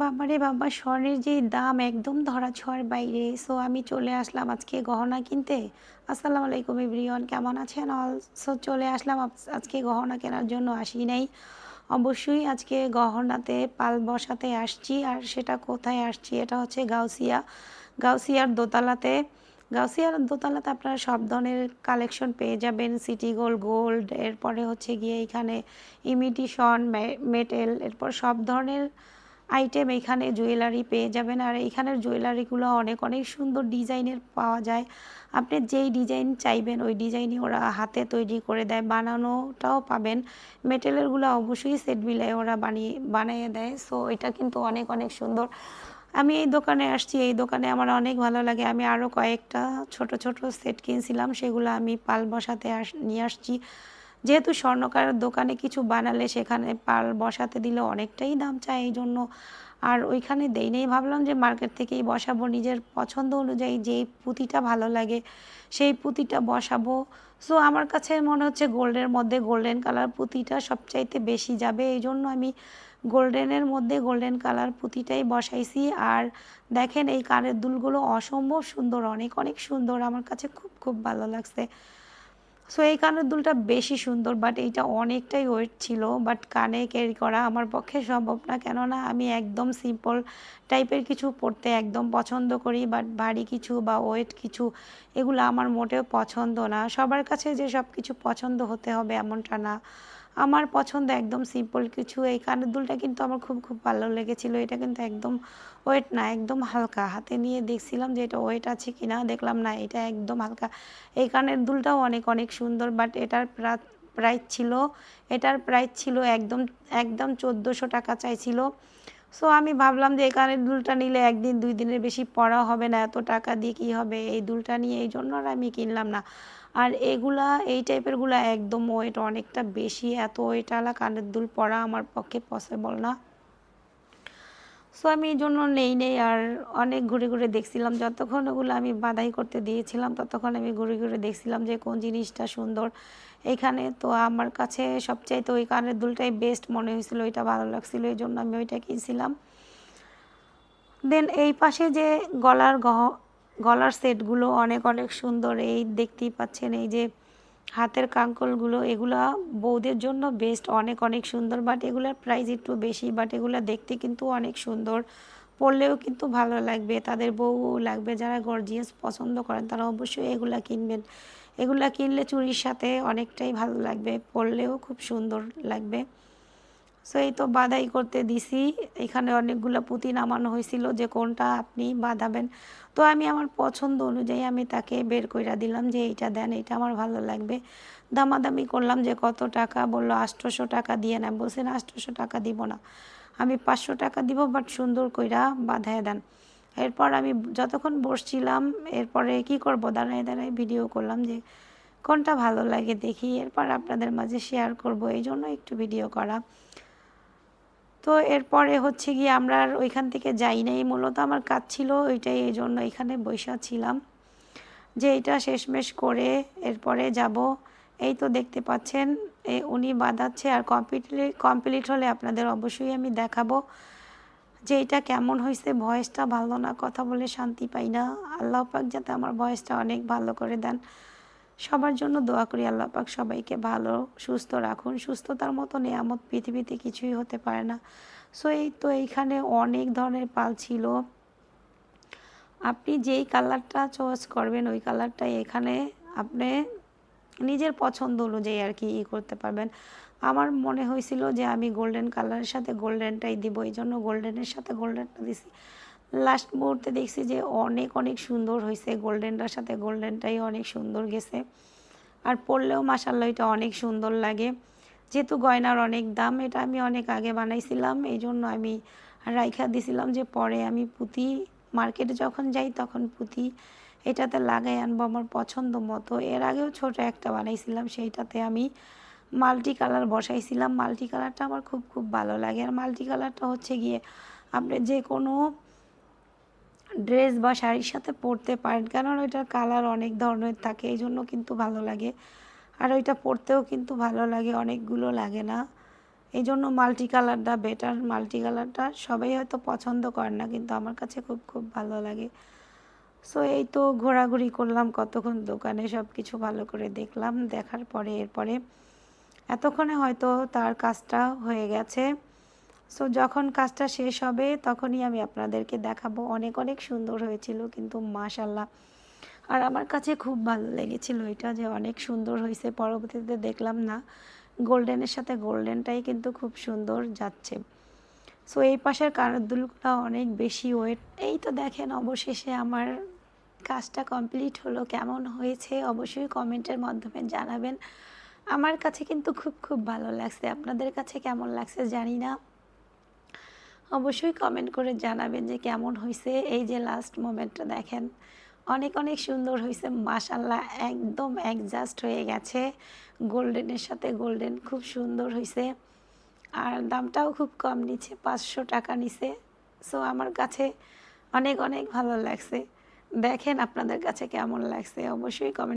বাবারে বাবা, স্বর্ণের যে দাম একদম ধরা ছোঁয়ার বাইরে। সো আমি চলে আসলাম আজকে গহনা কিনতে। আসসালামু আলাইকুম এভরিওয়ান, কেমন আছেন অল সো চলে আসলাম আজকে গহনা কেনার জন্য, আসি নাই। অবশ্যই আজকে গহনাতে পাল বসাতে আসছি, আর সেটা কোথায় আসছি, এটা হচ্ছে গাউসিয়া। গাউসিয়ার দোতলাতে গাউসিয়ার দোতলাতে আপনারা সব ধরনের কালেকশন পেয়ে যাবেন, সিটি গোল্ড গোল্ড, এরপরে হচ্ছে গিয়ে এখানে ইমিটেশন মেটেল, এরপর সব ধরনের আইটেম এখানে জুয়েলারি পেয়ে যাবেন। আর এখানের জুয়েলারিগুলো অনেক অনেক সুন্দর ডিজাইনের পাওয়া যায়। আপনি যেই ডিজাইন চাইবেন, ওই ডিজাইনই ওরা হাতে তৈরি করে দেয়, বানানোটাও পাবেন। মেটেরিয়ালগুলো অবশ্যই সেট মিলায় ওরা বানিয়ে বানিয়ে দেয়। সো এটা কিন্তু অনেক অনেক সুন্দর। আমি এই দোকানে আসছি, এই দোকানে আমার অনেক ভালো লাগে। আমি আরও কয়েকটা ছোট ছোট সেট কিনছিলাম, সেগুলো আমি পাল বসাতে আস, নিয়ে আসছি। যেহেতু স্বর্ণকার দোকানে কিছু বানালে সেখানে পাল বসাতে দিলে অনেকটাই দাম চায় এই জন্য। আর ওইখানে দেই নেই। ভাবলাম যে মার্কেট থেকেই বসাবো। নিজের পছন্দ অনুযায়ী যেই পুঁতিটা ভালো লাগে সেই পুঁতিটা বসাবো। সো আমার কাছে মনে হচ্ছে গোল্ডের মধ্যে গোল্ডেন কালার পুঁতিটা সবচাইতে বেশি যাবে। এই জন্য আমি গোল্ডেনের মধ্যে গোল্ডেন কালার পুঁতিটাই বসাইছি। আর দেখেন এই কানের দুলগুলো অসম্ভব সুন্দর, অনেক অনেক সুন্দর। আমার কাছে খুব খুব ভালো লাগছে। সো এই কানের দুলটা বেশি সুন্দর বাট এইটা অনেকটাই ওয়েট ছিল বাট কানে ক্যারি করা আমার পক্ষে সম্ভব না। কেননা আমি একদম সিম্পল টাইপের কিছু পরতে একদম পছন্দ করি বাট ভারী কিছু বা ওয়েট কিছু, এগুলো আমার মোটেও পছন্দ না। সবার কাছে যে সব কিছু পছন্দ হতে হবে এমনটা না। আমার পছন্দ একদম সিম্পল কিছু। এই কানের দুলটা কিন্তু আমার খুব খুব ভালো লেগেছিল। এটা কিন্তু একদম ওয়েট না, একদম হালকা। হাতে নিয়ে দেখছিলাম যে এটা ওয়েট আছে কি না দেখলাম না, এটা একদম হালকা। এই কানের দুলটাও অনেক অনেক সুন্দর বাট এটার প্রাইস ছিল, এটার প্রাইস ছিল একদম একদম চোদ্দোশো টাকা চাইছিল। সো আমি ভাবলাম যে এই কানের দুলটা নিলে একদিন, দুই দিনের বেশি পড়া হবে না, এত টাকা দিয়ে কী হবে? এই দুলটা নিয়ে এই জন্য আর আমি কিনলাম না। আর এগুলা, এই টাইপেরগুলা একদম ওয়েট অনেকটা বেশি, এত ওয়েটওয়ালা কানের দুল পরা আমার পক্ষে পসিবল না। সো আমি এই জন্য নেই নেই, আর অনেক ঘুরে ঘুরে দেখছিলাম। যতক্ষণ ওগুলো আমি বাধাই করতে দিয়েছিলাম, ততক্ষণ আমি ঘুরে ঘুরে দেখছিলাম যে কোন জিনিসটা সুন্দর। এখানে তো আমার কাছে সবচাইতে ওই কানের দুলটাই বেস্ট মনে হয়েছিল, ওইটা ভালো লাগছিল এই জন্য আমি ওইটা কিনছিলাম। দেন এই পাশে যে গলার গহ, গলার সেটগুলো অনেক অনেক সুন্দর, এই দেখতেই পাচ্ছেন, এই যে হাতের কাঙ্কলগুলো, এগুলা বৌদের জন্য বেস্ট অনেক অনেক সুন্দর বাট এগুলার প্রাইস একটু বেশি বাট এগুলো দেখতে কিন্তু অনেক সুন্দর। পরলেও কিন্তু ভালো লাগবে, তাদের বউ লাগবে, যারা গর্জিয়াস পছন্দ করেন তারা অবশ্যই এগুলা কিনবেন। এগুলা কিনলে চুরির সাথে অনেকটাই ভালো লাগবে পরলেও খুব সুন্দর লাগবে। সো এই তো বাধাই করতে দিছি, এখানে অনেকগুলো পুঁতি নামানো হয়েছিল যে কোনটা আপনি বাঁধাবেন। তো আমি আমার পছন্দ অনুযায়ী আমি তাকে বের কইরা দিলাম যে এইটা দেন এটা আমার ভালো লাগবে। দামাদামি করলাম যে কত টাকা, বলল আটশোশো টাকা দিয়ে নেন, বলছেন আটশোশো টাকা দিব না। আমি পাঁচশো টাকা দিব বাট সুন্দর কইরা বাঁধায় দেন। এরপর আমি যতক্ষণ বসছিলাম, এরপরে কি করব? দাঁড়ায় দাঁড়ায় ভিডিও করলাম যে, কোনটা ভালো লাগে দেখি। এরপর আপনাদের মাঝে শেয়ার করব, এই জন্য একটু ভিডিও করা। তো এরপরে হচ্ছে গিয়ে আমরা ওইখান থেকে যাই নাই, মূলত আমার কাজ ছিল ওইটাই, এই জন্য এখানে বৈশা ছিলাম। যে এটা শেষমেশ করে এরপরে যাব। এই তো দেখতে পাচ্ছেন উনি বাঁধাচ্ছে আর কমপ্লিট কমপ্লিট হলে আপনাদের অবশ্যই আমি দেখাবো যে এটা কেমন হয়েছে। ভয়েসটা ভালো না, কথা বলে শান্তি পাই না। আল্লাহ পাক যাতে আমার ভয়েসটা অনেক ভালো করে দেন। সবার জন্য দোয়া করি আল্লাহ পাক সবাইকে ভালো, সুস্থ রাখুন। সুস্থতার মতো নিয়ামত পৃথিবীতে কিছুই হতে পারে না। সো, এই তো এইখানে অনেক ধরনের পাল ছিল। আপনি যেই কালারটা চয়েস করবেন, ওই কালারটাই এখানে আপনি নিজের পছন্দ অনুযায়ী আর কি ই করতে পারবেন। আমার মনে হয়েছিল যে আমি গোল্ডেন কালারের সাথে গোল্ডেনটাই দিব, এই জন্য গোল্ডেনের সাথে গোল্ডেনটা দিছি। লাস্ট মুহূর্তে দেখছি যে অনেক অনেক সুন্দর হয়েছে গোল্ডেনটার সাথে গোল্ডেনটাই অনেক সুন্দর গেছে। আর পরলেও মাসাল্লাহ এটা অনেক সুন্দর লাগে। যেহেতু গয়নার অনেক দাম, এটা আমি অনেক আগে বানাইছিলাম, এই জন্য আমি রাইখা দিছিলাম যে পরে আমি পুঁতি মার্কেটে যখন যাই তখন পুঁতি এটাতে লাগাই আনব আমার পছন্দ মতো। এর আগেও ছোট একটা বানাইছিলাম, সেইটাতে আমি মাল্টি কালার বসাইছিলাম। মাল্টি কালারটা আমার খুব খুব ভালো লাগে। আর মাল্টি কালারটা হচ্ছে গিয়ে আপনি যে কোনো ড্রেস বা শাড়ির সাথে পরতে পারেন, কেননা ওইটার কালার অনেক ধরনের থাকে এই জন্য কিন্তু ভালো লাগে। আর ওইটা পরতেও কিন্তু ভালো লাগে, অনেকগুলো লাগে না। এই জন্য মাল্টি কালারটা বেটার মাল্টি কালারটা সবাই হয়তো পছন্দ করে না, কিন্তু আমার কাছে খুব খুব ভালো লাগে। সো এই তো ঘোরাঘুরি করলাম, কতক্ষণ দোকানে সব কিছু ভালো করে দেখলাম, দেখার পরে, এরপরে এতক্ষণে হয়তো তার কাজটা হয়ে গেছে। সো যখন কাজটা শেষ হবে, তখনই আমি আপনাদেরকে দেখাবো। অনেক অনেক সুন্দর হয়েছিল, কিন্তু মাশাল্লাহ আর আমার কাছে খুব ভালো লেগেছিল এটা যে অনেক সুন্দর হয়েছে, পরবর্তীতে দেখলাম না। গোল্ডেনের সাথে গোল্ডেনটাই কিন্তু খুব সুন্দর যাচ্ছে। সো এই পাশের কানের অনেক বেশি ওয়েট এই তো দেখেন, অবশেষে আমার কাজটা কমপ্লিট হলো। কেমন হয়েছে অবশ্যই কমেন্টের মাধ্যমে জানাবেন। আমার কাছে কিন্তু খুব খুব ভালো লাগছে। আপনাদের কাছে কেমন লাগছে জানি না। অবশ্যই কমেন্ট করে জানাবেন যে কেমন হয়েছে। এই যে লাস্ট মোমেন্টটা দেখেন, অনেক অনেক সুন্দর হয়েছে। মাশাল্লাহ একদম অ্যাডজাস্ট হয়ে গেছে। গোল্ডেনের সাথে গোল্ডেন খুব সুন্দর হয়েছে। আর দামটাও খুব কম নিচ্ছে, পাঁচশো টাকা নিছে সো আমার কাছে অনেক অনেক ভালো লাগছে। দেখেন আপনাদের কাছে কেমন লাগছে। অবশ্যই কমেন্ট